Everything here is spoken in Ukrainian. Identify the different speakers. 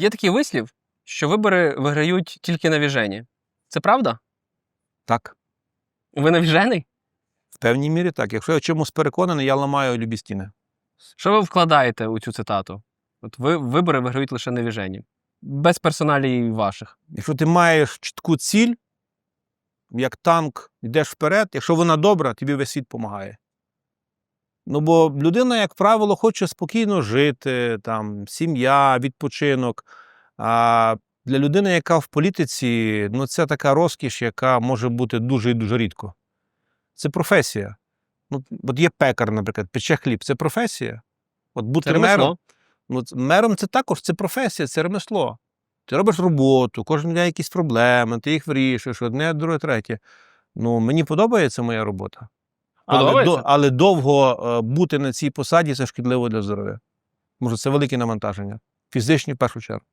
Speaker 1: Є такий вислів, що вибори виграють тільки навіжені. Це правда?
Speaker 2: Так.
Speaker 1: Ви навіжений?
Speaker 2: В певній мірі так. Якщо я чомусь переконаний, я ламаю любі стіни.
Speaker 1: Що ви вкладаєте у цю цитату? От ви вибори виграють лише навіжені. Без персоналій ваших.
Speaker 2: Якщо ти маєш чітку ціль, як танк, йдеш вперед, якщо вона добра, тобі весь світ допомагає. Ну, бо людина, як правило, хоче спокійно жити, там, сім'я, відпочинок. А для людини, яка в політиці, ну, це така розкіш, яка може бути дуже і дуже рідко. Це професія. Ну, от є пекар, наприклад, пече хліб, це професія. От бути
Speaker 1: Це
Speaker 2: мером. Ну, мером це також це професія, це ремесло. Ти робиш роботу, кожен день якісь проблеми, ти їх вирішуєш, одне, друге, третє. Ну, мені подобається моя робота. Але, до, але довго е, бути на цій посаді це шкідливо для здоров'я. Може, це велике навантаження. Фізичні в першу чергу.